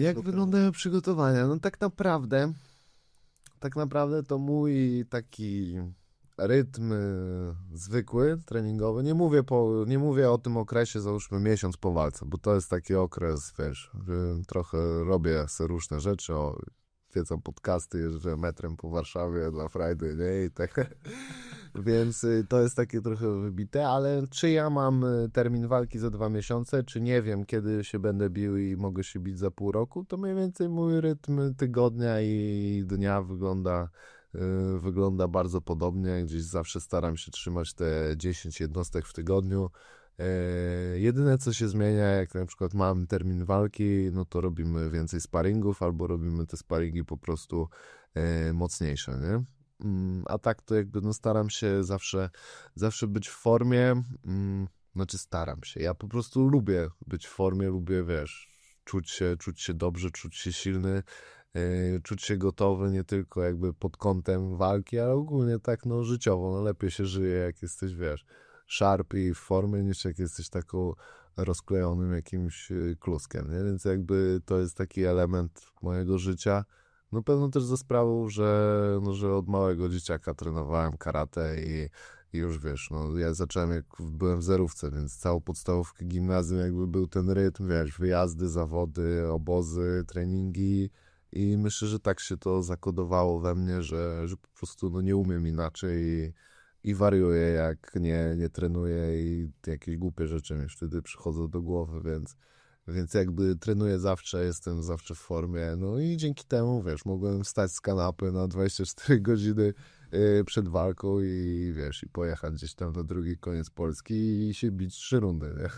Jak Super. wyglądają przygotowania? No tak naprawdę, tak naprawdę to mój taki rytm y, zwykły, treningowy, nie mówię, po, nie mówię o tym okresie, załóżmy miesiąc po walce, bo to jest taki okres, wiesz, że trochę robię sobie różne rzeczy, o, wiedzą podcasty, jeżdżę metrem po Warszawie dla Friday, nie, i tak, więc y, to jest takie trochę wybite, ale czy ja mam y, termin walki za dwa miesiące, czy nie wiem, kiedy się będę bił i mogę się bić za pół roku, to mniej więcej mój rytm tygodnia i dnia wygląda, y, wygląda bardzo podobnie. Gdzieś zawsze staram się trzymać te 10 jednostek w tygodniu. E, Jedyne co się zmienia, jak na przykład mam termin walki, no to robimy więcej sparingów albo robimy te sparingi po prostu e, mocniejsze, nie? Mm, A tak to jakby no staram się zawsze, zawsze być w formie. mm, Znaczy staram się. Ja po prostu lubię być w formie, lubię, wiesz, czuć się, czuć się dobrze, czuć się silny, e, czuć się gotowy nie tylko jakby pod kątem walki, ale ogólnie tak no życiowo. No lepiej się żyje, jak jesteś, wiesz, sharp i w formie, niż jak jesteś taką rozklejonym jakimś y, kluskiem, nie? Więc jakby to jest taki element mojego życia. No pewno też ze sprawą, że, no, że od małego dzieciaka trenowałem karate i, i już wiesz, no ja zacząłem jak byłem w zerówce, więc całą podstawówkę gimnazjum jakby był ten rytm, wiesz, wyjazdy, zawody, obozy, treningi. I myślę, że tak się to zakodowało we mnie, że, że po prostu no nie umiem inaczej i, i wariuję jak nie, nie trenuję i jakieś głupie rzeczy mi wtedy przychodzą do głowy, więc więc jakby trenuję zawsze, jestem zawsze w formie. No i dzięki temu, wiesz, mogłem wstać z kanapy na 24 godziny yy, przed walką i wiesz, i pojechać gdzieś tam na drugi koniec Polski i się bić trzy rundy, nie?